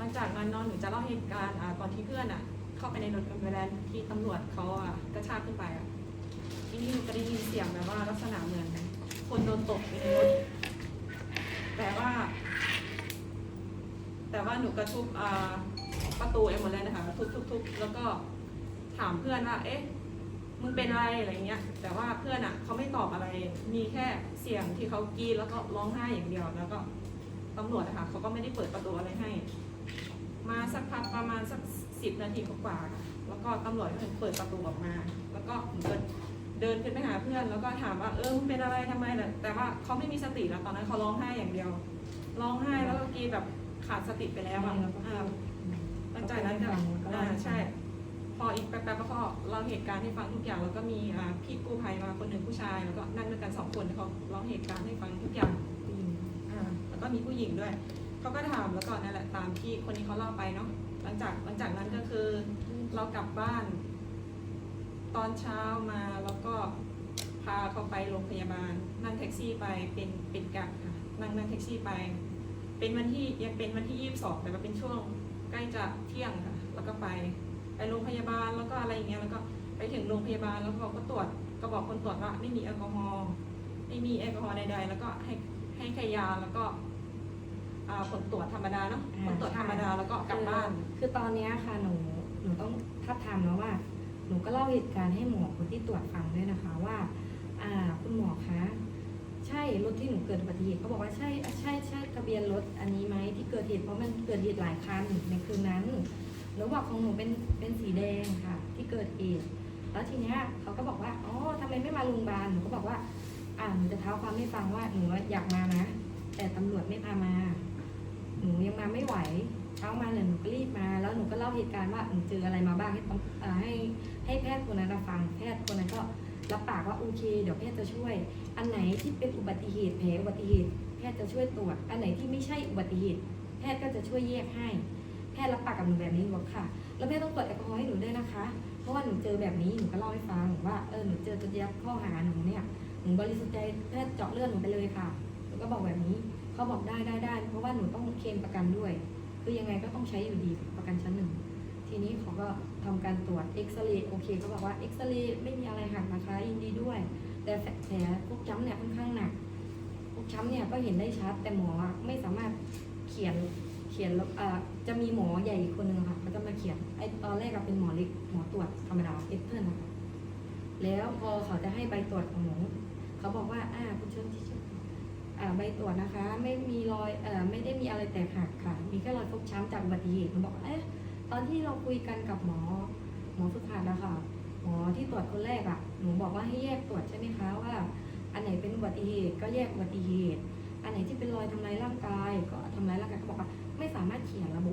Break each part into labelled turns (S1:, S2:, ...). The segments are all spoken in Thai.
S1: หลังจากนั้นเนาะหนูจะเล่าเหตุการณ์อ่าตอนที่เพื่อนอะ เข้าไปในรถแอมบูเลนซ์ที่ตำรวจเขาอะกระชากขึ้นไปอะทีนี้หนูก็ได้ยินเสียงแบบว่าลักษณะเหมือนคนโดนตกในรถแต่ว่า แต่ว่าหนูกระทุบอ่าประตูแอมบูเลนซ์นะคะทุบทุบทุบแล้วก็ถามเพื่อนว่า เอ๊ะมึงเป็นอะไรอะไรเงี้ย แต่ว่าเพื่อนอะเขาไม่ตอบอะไร มีแค่เสียงที่เขากรีดแล้วก็ร้องไห้อย่างเดียว แล้วก็ตำรวจอะคะเขาก็ไม่ได้เปิดประตูอะไรให้ มาสักพักประมาณสักสิบนาทีกว่าๆค่ะแล้วก็ตำรวจก็ถึงเปิดประตูออกมา แล้วก็เหมือนเดินขึ้นไปหาเพื่อน แล้วก็ถามว่าเออมึงเป็นอะไรทำไมล่ะแต่ว่าเขาไม่มีสติแล้วตอนนั้นเขาร้องไห้อย่างเดียว ร้องไห้แล้วก็กรีดแบบขาดสติไปแล้วอะอ่าหลังจากนั้นก็อ่าใช่ พออีกแป๊บๆก็เล่าเหตุการณ์ให้ฟังทุกอย่าง แล้วก็มีอ่าพี่กู้ภัยมาคนหนึ่งผู้ชาย แล้วก็นั่งด้วยกันสองคนเขาเล่าเหตุการณ์ให้ฟังทุกอย่างอ่าแล้วก็มีผู้หญิงด้วย เขาก็ถามแล้วก็นั่นแหละตามที่คนนี้เขาเล่าไปเนาะหลังจากหลังจากนั้นก็คือ เรากลับบ้าน ตอนเช้ามาแล้วก็พาเขาไปโรงพยาบาล นั่งแท็กซี่ไปเป็นเป็นกะค่ะนั่งนั่งแท็กซี่ไป เป็นวันที่ยังเป็นวันที่ยี่สิบสองแต่ว่าเป็นช่วงใกล้จะเที่ยงค่ะแล้วก็ไป ไปโรงพยาบาลแล้วก็อะไรอย่างเงี้ยแล้วก็ไปถึงโรงพยาบาลแล้วเขาก็ตรวจก็บอกคนตรวจว่าไม่มีแอลกอฮอล์ไม่มีแอลกอฮอล์ใดๆ แล้วก็ให้ให้แค่ยาแล้วก็ อ่าผลตรวจธรรมดาเนาะผลตรวจธรรมดาแล้วก็กลับบ้าน
S2: คือคือตอนเนี้ยค่ะหนูหนูต้องทับทามนะว่า หนูก็เล่าเหตุการณ์ให้หมอคนที่ตรวจฟังด้วยนะคะว่า อ่าคุณหมอคะใช่รถที่หนูเกิดอุบัติเหตุเขาบอกว่าใช่ใช่ใช่ทะเบียนรถอันนี้ไหมที่เกิดเหตุเพราะมันเกิดเหตุหลายคันในคืนนั้นหนูบอกของหนูเป็นเป็นสีแดงค่ะ ที่เกิดเหตุแล้วทีเนี้ยเขาก็บอกว่าอ๋อทำไมไม่มาโรงพยาบาลหนูก็บอกว่าอ่าหนูจะเท้าความให้ฟังว่าหนูอยากมานะ แต่ตำรวจไม่พามา หนูยังมาไม่ไหวเช้ามาเลยหนูก็รีบมา แล้วหนูก็เล่าเหตุการณ์ว่าหนูเจออะไรมาบ้างให้ต้องให้ให้แพทย์คนนั้นฟัง แพทย์คนนั้นก็รับปากว่าโอเค เดี๋ยวแพทย์จะช่วย อันไหนที่เป็นอุบัติเหตุแผลอุบัติเหตุ แพทย์จะช่วยตรวจ อันไหนที่ไม่ใช่อุบัติเหตุ แพทย์ก็จะช่วยแยกให้ แพทย์รับปากกับหนูแบบนี้หนูบอกค่ะ แล้วแพทย์ต้องตรวจแอลกอฮอล์ให้หนูด้วยนะคะ เพราะว่าหนูเจอแบบนี้หนูก็เล่าให้ฟังว่าเออหนูเจอจะยัดข้อหาหนูเนี่ยหนูบริสุทธิ์ใจแพทย์เจาะเลือดหนูไปเลยค่ะหนูก็บอกแบบนี้ เขาบอกได้ได้ได้เพราะว่าหนูต้องเคลมประกันด้วย คือยังไงก็ต้องใช้อยู่ดีประกันชั้นหนึ่งทีนี้เขาก็ทำการตรวจเอ็กซเรย์โอเคเขาบอกว่าเอ็กซเรย์ไม่มีอะไรหักนะคะยินดีด้วย แต่แผลพวกช้ำเนี่ยค่อนข้างหนักพวกช้ำเนี่ยก็เห็นได้ชัดแต่หมอไม่สามารถเขียนเขียนอ่าจะมีหมอใหญ่อีกคนนึงค่ะเขาจะมาเขียนไอตอนแรกเป็นหมอเล็กหมอตรวจธรรมดาเอสเทิร์นนะคะแล้วพอเขาจะให้ใบตรวจของหนูเขาบอกว่าอ่าคุณเชิญที่เชิญ ใบตรวจนะคะ ไม่มีรอยอไม่ได้มีอะไรแตกหักค่ะ มีแค่รอยฟกช้ำจากอุบัติเหตุเขาบอกเอ๊ะตอนที่เราคุยกันกับหมอหมอฝึกหัดนะคะหมอที่ตรวจคนแรกอะ่ะหนูบอกว่าให้แยกตรวจใช่ไหมคะว่า อันไหนเป็นอุบัติเหตุก็แยกอุบัติเหตุ อันไหนที่เป็นรอยทำลายร่างกาย ก็ทำลายร่างกายเขาบอกว่าไม่สามารถเขียนระบุ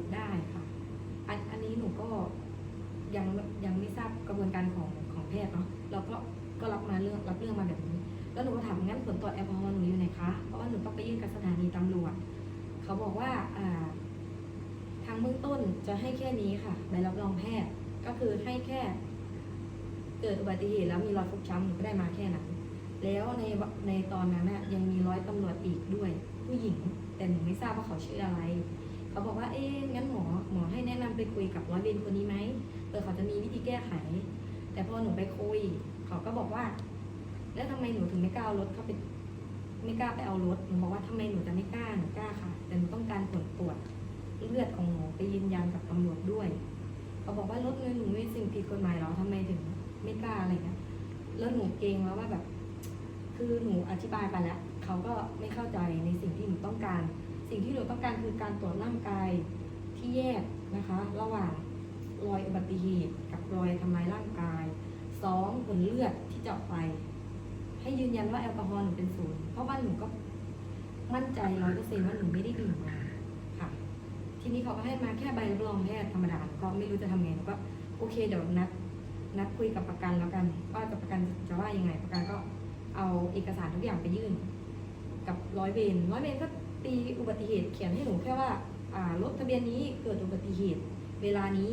S2: จะให้แค่นี้ค่ะใบรับรองแพทย์ก็คือให้แค่ เกิดอุบัติเหตุแล้วมีรอยฟกช้ำหนูก็ได้มาแค่นั้น แล้วในในตอนนั้นน่ะยังมีร้อยตำรวจอีกด้วย ผู้หญิง แต่หนูไม่ทราบว่าเขาชื่ออะไร เขาบอกว่าเอ๊ะงั้นหมอหมอให้แนะนำไปคุยกับร้อยเวรคนนี้ไหมเผื่อเขาจะมีวิธีแก้ไข แต่พอหนูไปคุย เขาก็บอกว่า แล้วทำไมหนูถึงไม่กล้าเอารถเข้าไปไม่กล้าไปเอารถหนูบอกว่าทำไมหนูจะไม่กล้าหนูกล้าค่ะ แต่หนูต้องการผลตรวจ เลือดของหนูไปยืนยันกับตำรวจด้วยเขาบอกว่ารถเงินหนูไม่สิ่งผิดกฎหมายหรอทำไมถึงไม่กล้าอะไรเงี้ยแล้วหนูเกรงแล้วว่าแบบ คือหนูอธิบายไปแล้วเขาก็ไม่เข้าใจในสิ่งที่หนูต้องการ สิ่งที่หนูต้องการคือการตรวจร่างกายที่แยกนะคะ ระหว่างรอยอุบัติเหตุกับรอยทำร้ายร่างกายสองผลเลือดที่เจาะไป ให้ยืนยันว่าแอลกอฮอล์หนูเป็นศูนย์เพราะว่าหนูก็มั่นใจร้อยเปอร์เซ็นต์ว่าหนูไม่ได้ดื่มมา ทีนี้เขาก็ให้มาแค่ใบรับรองแพทย์ธรรมดาก็ไม่รู้จะทำไงก็โอเคเดี๋ยวนัดนัดคุยกับประกันแล้วกันว่าจะประกันจะว่ายังไง ประกันก็เอาเอกสารทุกอย่างไปยื่น กับร้อยเวรร้อยเวรก็ตีอุบัติเหตุเขียนให้หนูแค่ว่าอ่ารถทะเบียนนี้เกิดอุบัติเหตุ เวลานี้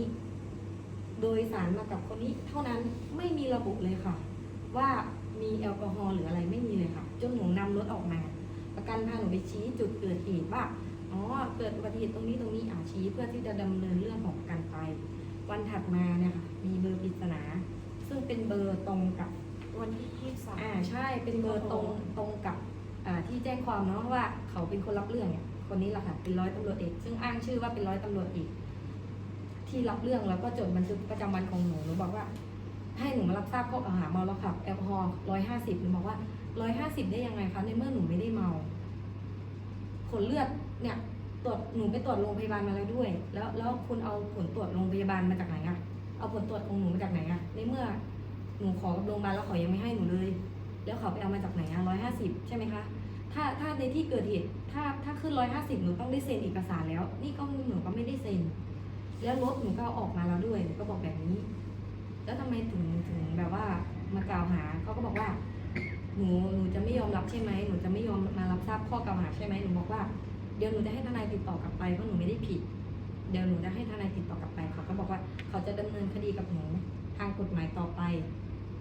S2: โดยสารมากับคนนี้เท่านั้นไม่มีระบุเลยค่ะ ว่ามีแอลกอฮอล์หรืออะไรไม่มีเลยค่ะ จนหนูนำรถออกมา ประกันพาหนูไปชี้จุดเกิดเหตุว่า อ๋อ เกิดอุบัติเหตุตรงนี้ตรงนี้อ่าชี้เพื่อที่จะดำเนินเรื่องของประกันไป วันถัดมาเนี่ยค่ะมีเบอร์ปริศนา ซึ่งเป็นเบอร์ตรงกับ
S1: วันที่ยี่สิบสาม
S2: อ่าใช่เป็นเบอร์ตรงตรงกับอ่าที่แจ้งความเนาะว่าเขาเป็นคนรับเรื่องเนี่ยคนนี้แหละค่ะเป็นร้อยตำรวจเอกซึ่งอ้างชื่อว่าเป็นร้อยตำรวจเอกที่รับเรื่องแล้วก็จดบันทึกประจำวันของหนูหนูบอกว่า ให้หนูมารับทราบข้อกล่าวหาเมาแล้วขับแอลกอฮอล์ร้อยห้าสิบหนูบอกว่าร้อยห้าสิบได้ยังไงคะในเมื่อหนูไม่ได้เมา ผลเลือด เนี่ยตรวจหนูไปตรวจโรงพยาบาลมาแล้วด้วย แล้วแล้วคุณเอาผลตรวจโรงพยาบาลมาจากไหนอะเอาผลตรวจของหนูมาจากไหนอะในเมื่อหนูขอกับโรงพยาบาลแล้วเขายังไม่ให้หนูเลย แล้วเขาไปเอามาจากไหนอะร้อยห้าสิบใช่ไหมคะถ้าถ้าในที่เกิดเหตุถ้าถ้าขึ้นร้อยห้าสิบหนูต้องได้เซ็นเอกสารแล้ว นี่ก็หนูก็ไม่ได้เซ็น แล้วรถหนูก็เอาออกมาแล้วด้วยหนูก็บอกแบบนี้ แล้วทำไมถึงถึงแบบว่ามากล่าวหาเขาก็บอกว่าหนูหนูจะไม่ยอมรับใช่ไหมหนูจะไม่ยอมมารับทราบข้อกล่าวหาใช่ไหมหนูบอกว่า เดี๋ยวหนูจะให้ทนายติดต่อกลับไปเพราะหนูไม่ได้ผิด เดี๋ยวหนูจะให้ทนายติดต่อกลับไป เขาก็บอกว่าเขาจะดำเนินคดีกับหนูทางกฎหมายต่อไป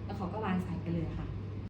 S2: แล้วเขาก็วางสายไปเลยค่ะ